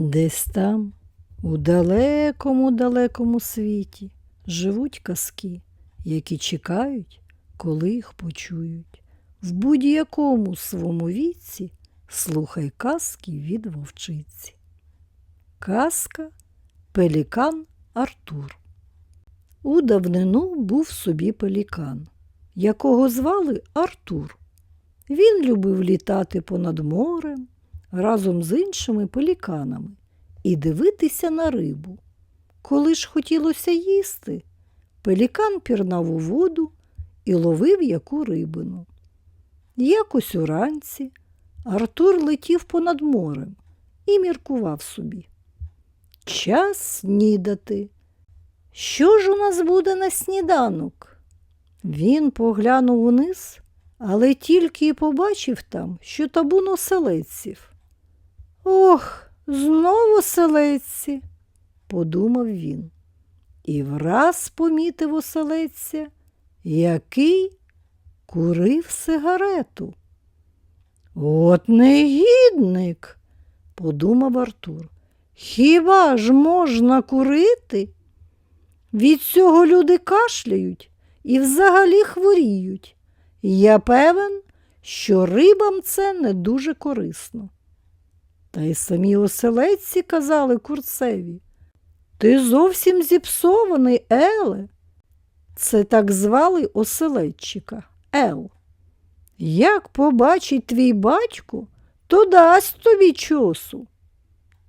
Десь там, у далекому далекому світі, живуть казки, які чекають, коли їх почують. В будь-якому своєму віці слухай казки від вовчиці. Казка Пелікан Артур. У давнину був собі пелікан, якого звали Артур. Він любив літати понад морем разом з іншими пеліканами і дивитися на рибу. Коли ж хотілося їсти, пелікан пірнав у воду і ловив яку рибину. Якось уранці Артур летів понад морем і міркував собі. Час снідати. Що ж у нас буде на сніданок? Він поглянув униз, але тільки й побачив там, що табун оселедців. Ох, знову оселедці, подумав він. І враз помітив оселедця, який курив сигарету. От негідник, подумав Артур. Хіба ж можна курити? Від цього люди кашляють і взагалі хворіють. Я певен, що рибам це не дуже корисно. Та й самі оселедці казали курцеві. Ти зовсім зіпсований, Еле. Це так звали оселедчика Ел. Як побачить твій батько, то дасть тобі чосу.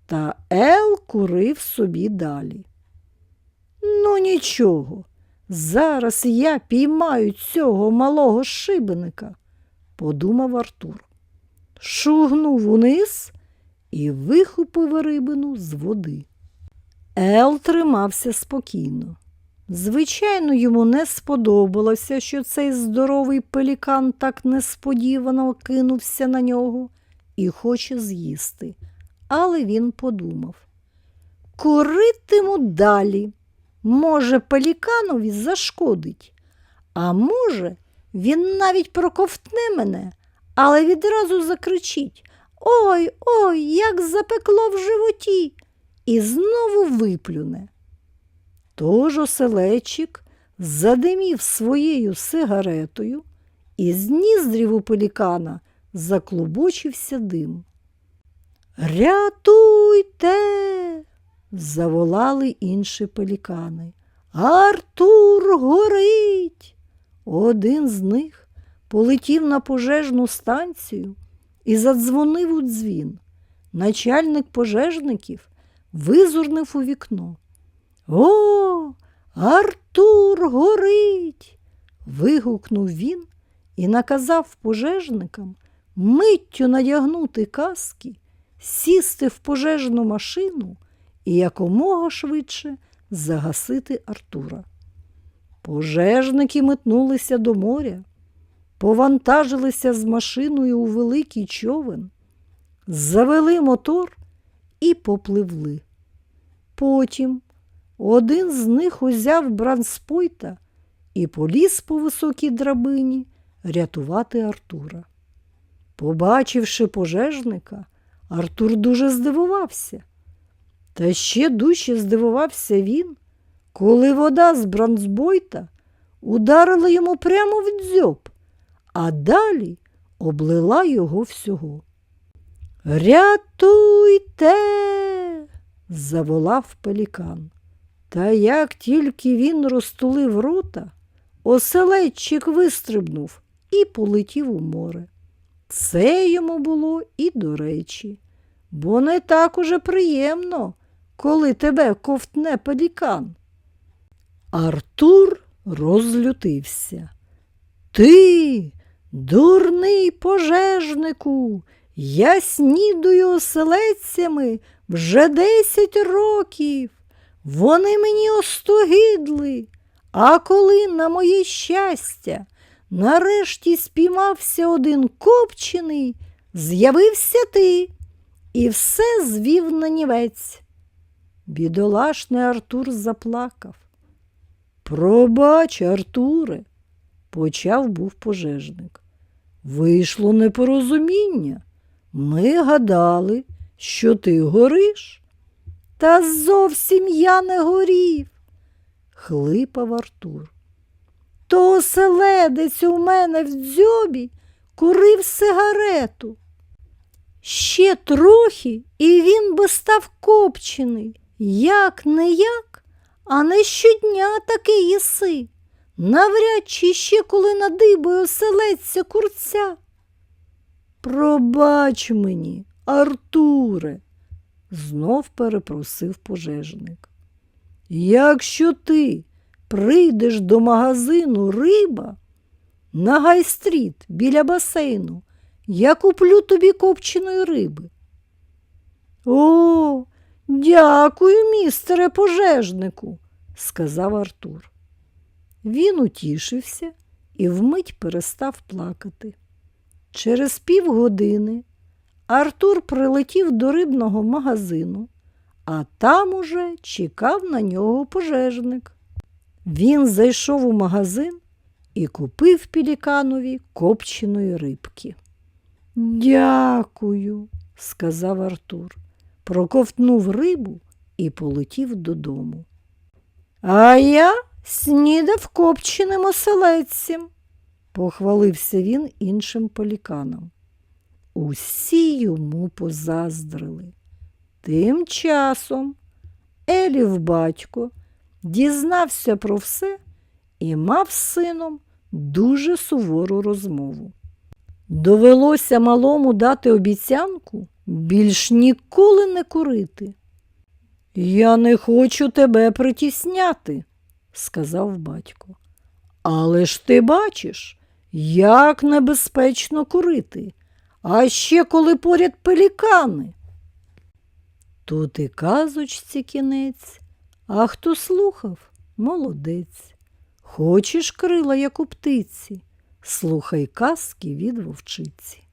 Та Ел курив собі далі. Ну, нічого, зараз я піймаю цього малого шибеника, подумав Артур. Шугнув униз і вихопив рибину з води. Ел тримався спокійно. Звичайно, йому не сподобалося, що цей здоровий пелікан так несподівано кинувся на нього і хоче з'їсти. Але він подумав куритиму далі. Може, пеліканові зашкодить, а може, він навіть проковтне мене, але відразу закричить Ой, ой, як запекло в животі, і знову виплюне. Тож оселечик задимів своєю сигаретою, і з ніздрів у пелікана заклубочився дим. Рятуйте! заволали інші пелікани. Артур горить. Один з них полетів на пожежну станцію і задзвонив у дзвін. Начальник пожежників визурнив у вікно. О, Артур горить. вигукнув він і наказав пожежникам миттю надягнути каски, сісти в пожежну машину і якомога швидше загасити Артура. Пожежники метнулися до моря, повантажилися з машиною у великий човен, завели мотор і попливли. Потім один з них узяв бранспойта і поліз по високій драбині рятувати Артура. Побачивши пожежника, Артур дуже здивувався. Та ще дужче здивувався він, коли вода з бронзбойта ударила йому прямо в дзьоб, а далі облила його всього. Рятуйте, заволав пелікан. Та як тільки він розтулив рота, оселедчик вистрибнув і полетів у море. Це йому було і до речі, бо не так уже приємно, коли тебе ковтне пелікан. Артур розлютився. Ти, дурний пожежнику, я снідую оселедцями вже десять років. Вони мені остогидли, а коли, на моє щастя, нарешті спіймався один копчений, з'явився ти і все звів на нівець. Бідолашний Артур заплакав. Пробач, Артуре, почав був пожежник. Вийшло непорозуміння. Ми гадали, що ти гориш? Та зовсім я не горів, хлипав Артур. То оселедець у мене в дзьобі курив сигарету. Ще трохи, і він би став копчений. Як не як, а не щодня таки їси. Навряд чи ще коли надибою оселедця курця. Пробач мені, Артуре, знов перепросив пожежник. Якщо ти прийдеш до магазину риба на гайстріт біля басейну, я куплю тобі копченої риби. О, дякую, містере пожежнику, сказав Артур. Він утішився і вмить перестав плакати. Через півгодини Артур прилетів до рибного магазину, а там уже чекав на нього пожежник. Він зайшов у магазин і купив піліканові копченої рибки. Дякую, сказав Артур, проковтнув рибу і полетів додому. А я снідав копченим оселедцем, похвалився він іншим поліканам. Усі йому позаздрили. Тим часом Елів батько дізнався про все і мав з сином дуже сувору розмову. Довелося малому дати обіцянку більш ніколи не курити. Я не хочу тебе притісняти, сказав батько. Але ж ти бачиш, як небезпечно курити, а ще коли поряд пелікани. Тут і казочці кінець, а хто слухав, молодець. Хочеш крила, як у птиці, слухай казки від вовчиці.